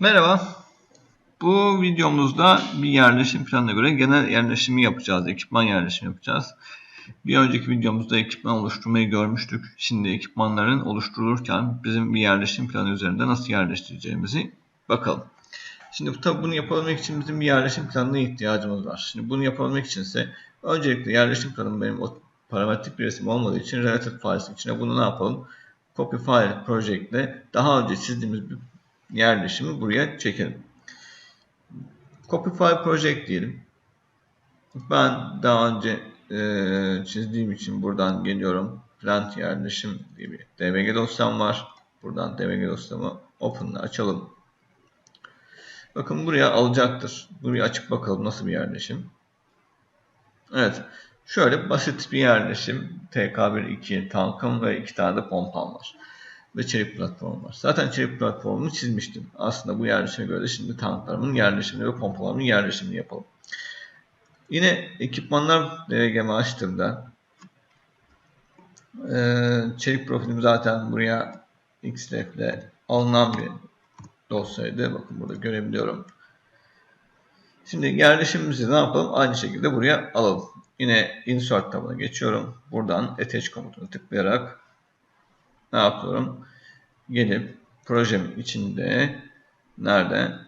Merhaba. Bu videomuzda bir yerleşim planına göre genel yerleşimi yapacağız. Ekipman yerleşimi yapacağız. Bir önceki videomuzda ekipman oluşturmayı görmüştük. Şimdi ekipmanların oluşturulurken bizim bir yerleşim planı üzerinde nasıl yerleştireceğimizi bakalım. Şimdi tabi bunu yapabilmek için bizim bir yerleşim planına ihtiyacımız var. Şimdi bunu yapabilmek için ise öncelikle yerleşim planım benim o parametrik bir resim olmadığı için relative files içine bunu ne yapalım? Copy file project daha önce çizdiğimiz bir yerleşimi buraya çekelim. Copy file project diyelim. Ben daha önce e, çizdiğim için buradan geliyorum. Plant yerleşim diye bir dbg dosyam var. Buradan dbg dosyamı open'la açalım. Bakın buraya alacaktır. Burayı açıp bakalım nasıl bir yerleşim. Evet. Şöyle basit bir yerleşim. TK1-2 tankım ve iki tane de pompam var. Ve çelik platform var. Zaten çelik platformunu çizmiştim. Aslında bu yerleşime göre de şimdi tanklarımın yerleşimini ve pompalarımın yerleşimini yapalım. Yine ekipmanlar DRG'mi açtığımda çelik profilim zaten buraya xref ile alınan bir dosyaydı. Bakın burada görebiliyorum. Şimdi yerleşimimizi ne yapalım? Aynı şekilde buraya alalım. Yine insert tabına geçiyorum. Buradan attach komutunu tıklayarak ne yapıyorum? Gelip projemin içinde nerede?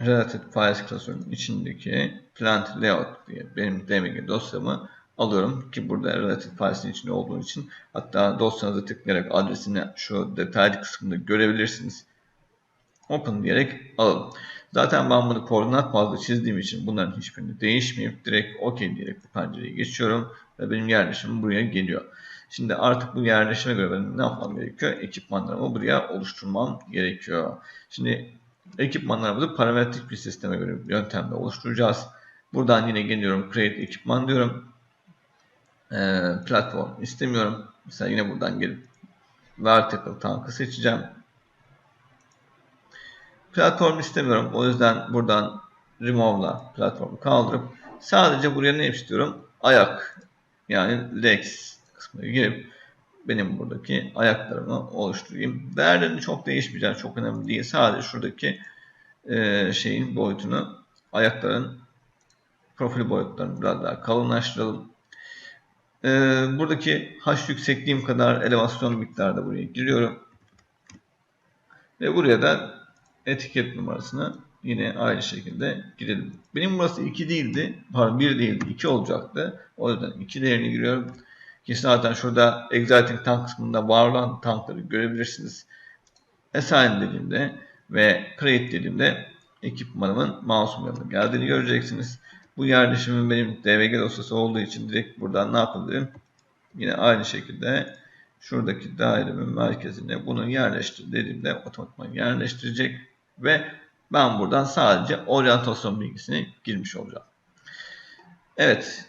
Relative Files klasörünün içindeki Plant Layout diye benim DMG dosyamı alıyorum ki burada Relative Files'in içinde olduğu için hatta dosyanıza tıklayarak adresini şu detaylı kısmında görebilirsiniz. Open diyerek alalım. Zaten ben bunu koordinat bazlı çizdiğim için bunların hiçbirini değişmeyip direkt OK diyerek bu pencereyi geçiyorum ve benim yerleşimim buraya geliyor. Şimdi artık bu yerleşime göre benim ne yapmam gerekiyor? Ekipmanlarımı buraya oluşturmam gerekiyor. Şimdi ekipmanlarımızı parametrik bir sisteme göre bir yöntemle oluşturacağız. Buradan yine geliyorum create ekipman diyorum. Ee, platform istemiyorum. Mesela yine buradan gelip vertical tankı seçeceğim. Platform istemiyorum. O yüzden buradan remove'la platformu kaldırıp sadece buraya ne istiyorum? Ayak yani legs kısmına girip benim buradaki ayaklarımı oluşturayım. Değerlerini çok değişmeyecek. Çok önemli değil. Sadece şuradaki e, şeyin boyutunu ayakların profil boyutlarını biraz daha kalınlaştıralım. E, buradaki h yüksekliğim kadar elevasyon miktarı da buraya giriyorum. Ve buraya da etiket numarasını yine aynı şekilde girelim. Benim burası 2 değildi. Pardon 1 değildi. 2 olacaktı. O yüzden 2 değerini giriyorum. Ki zaten şurada Exciting Tank kısmında var olan tankları görebilirsiniz. Assign dediğimde ve Create dediğimde ekipmanımın mouse'um yanına geldiğini göreceksiniz. Bu yerleşimin benim DVG dosyası olduğu için direkt buradan ne yapabilirim? Yine aynı şekilde şuradaki dairemin merkezine bunu yerleştir dediğimde otomatikman yerleştirecek ve ben buradan sadece oryantasyon bilgisini girmiş olacağım. Evet.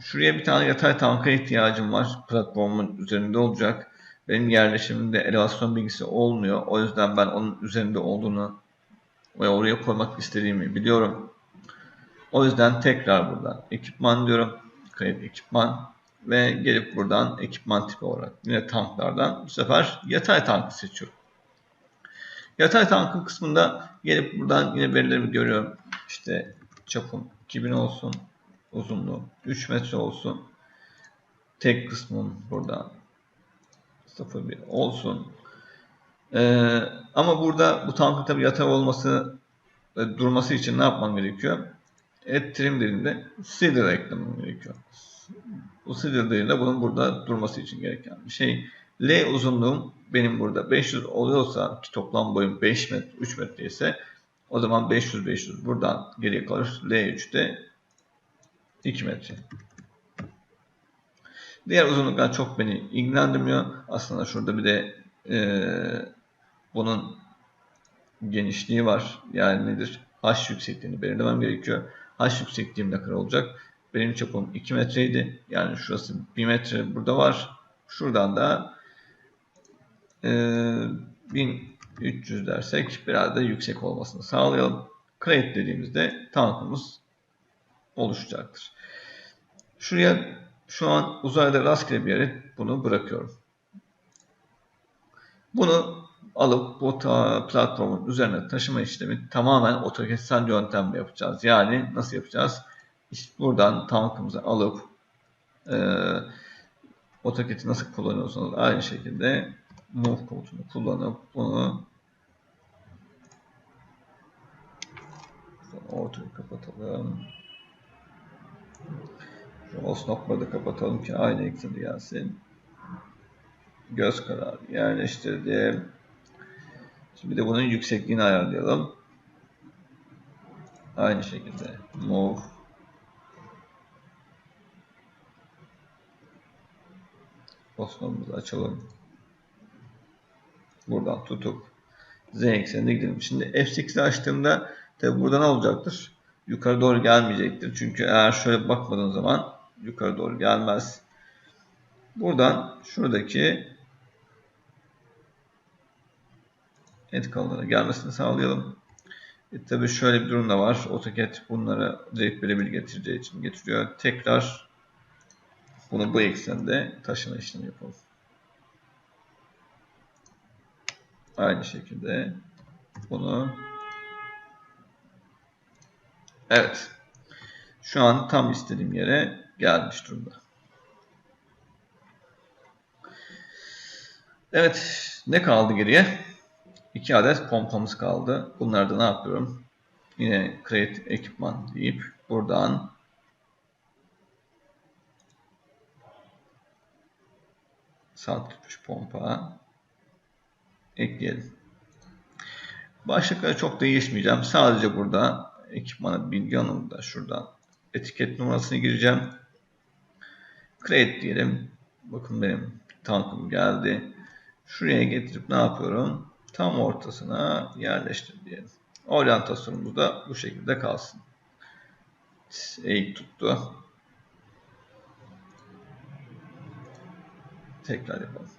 Şuraya bir tane yatay tanka ihtiyacım var. Platformun üzerinde olacak. Benim yerleşimimde elevasyon bilgisi olmuyor. O yüzden ben onun üzerinde olduğunu ve oraya koymak istediğimi biliyorum. O yüzden tekrar buradan ekipman diyorum. Kayıt ekipman ve gelip buradan ekipman tipi olarak yine tanklardan bu sefer yatay tankı seçiyorum. Yatay tankın kısmında gelip buradan yine verilerimi görüyorum. İşte çapım 2000 olsun. Uzunluğu 3 metre olsun. Tek kısmım burada 0.1 olsun. Ee, ama burada bu tankın tabi yatay olması ve durması için ne yapmam gerekiyor? Add trim dediğimde cedar eklemem gerekiyor. Bu cedar dediğimde bunun burada durması için gereken bir şey. L uzunluğum benim burada 500 oluyorsa ki toplam boyum 5 metre 3 metre ise o zaman 500 500 buradan geriye kalır. L3'te 2 metre. Diğer uzunluklar çok beni ilgilendirmiyor. Aslında şurada bir de e, bunun genişliği var. Yani nedir? H yüksekliğini belirlemem gerekiyor. H yüksekliğim ne kadar olacak? Benim çapım 2 metreydi. Yani şurası 1 metre burada var. Şuradan da 1300 dersek biraz da yüksek olmasını sağlayalım. Create dediğimizde tankımız oluşacaktır. Şuraya Şu an uzayda rastgele bir yere bunu bırakıyorum. Bunu alıp bu platformun üzerine taşıma işlemi tamamen AutoCAD yöntemle yapacağız. Yani nasıl yapacağız? İşte buradan tankımızı alıp e, AutoCAD'i nasıl kullanıyorsanız aynı şekilde move komutunu kullanıp bunu ortayı kapatalım. Şu osnokları da kapatalım ki aynı ekseni gelsin. Göz kararı yerleştirdim. Şimdi de bunun yüksekliğini ayarlayalım. Aynı şekilde move Osman'ımızı açalım. Buradan tutup Z eksenine gidelim. Şimdi F8'i açtığımda tabi burada ne olacaktır? Yukarı doğru gelmeyecektir. Çünkü eğer şöyle bakmadığın zaman yukarı doğru gelmez. Buradan şuradaki et kalınlığına gelmesini sağlayalım. E tabi şöyle bir durum da var. AutoCAD bunları direkt birebir getireceği için getiriyor. Tekrar bunu bu eksende taşıma işlemi yapalım. Aynı şekilde bunu Evet. Şu an tam istediğim yere gelmiş durumda. Evet. Ne kaldı geriye? İki adet pompamız kaldı. Bunlarda ne yapıyorum? Yine create ekipman deyip buradan sağ tutmuş pompa ekleyelim. Başlıkları çok değişmeyeceğim. Sadece burada ekipmanı bilgi anlamında şuradan etiket numarasını gireceğim. Create diyelim. Bakın benim tankım geldi. Şuraya getirip ne yapıyorum? Tam ortasına yerleştir diyelim. Oryantasyonumuz da bu şekilde kalsın. Eğik tuttu. Tekrar yapalım.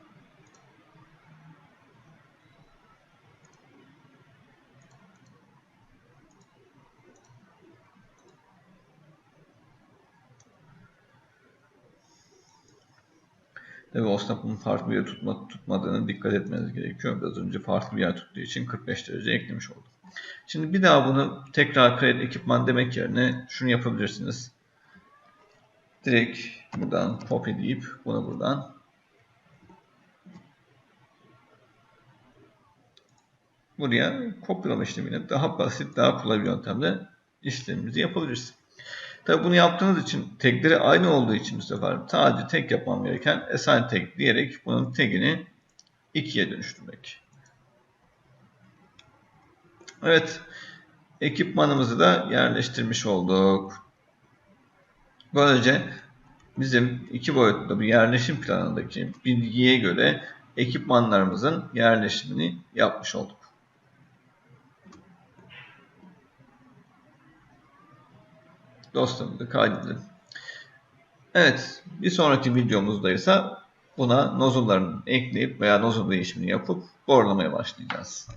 Tabii Osnap'ın farklı bir yer tutma, tutmadığını dikkat etmeniz gerekiyor. Biraz önce farklı bir yer tuttuğu için 45 derece eklemiş oldum. Şimdi bir daha bunu tekrar create ekipman demek yerine şunu yapabilirsiniz. Direkt buradan copy deyip bunu buradan buraya kopyalama işlemini daha basit, daha kolay bir yöntemle işlemimizi yapabiliriz. Tabi bunu yaptığınız için tagleri aynı olduğu için bu sefer sadece tek yapmam gereken assign tag diyerek bunun tagini 2'ye dönüştürmek. Evet. Ekipmanımızı da yerleştirmiş olduk. Böylece bizim iki boyutlu bir yerleşim planındaki bilgiye göre ekipmanlarımızın yerleşimini yapmış olduk. Dosyamızı kaydedelim. Evet, bir sonraki videomuzda ise buna nozullarını ekleyip veya nozul değişimini yapıp borlamaya başlayacağız.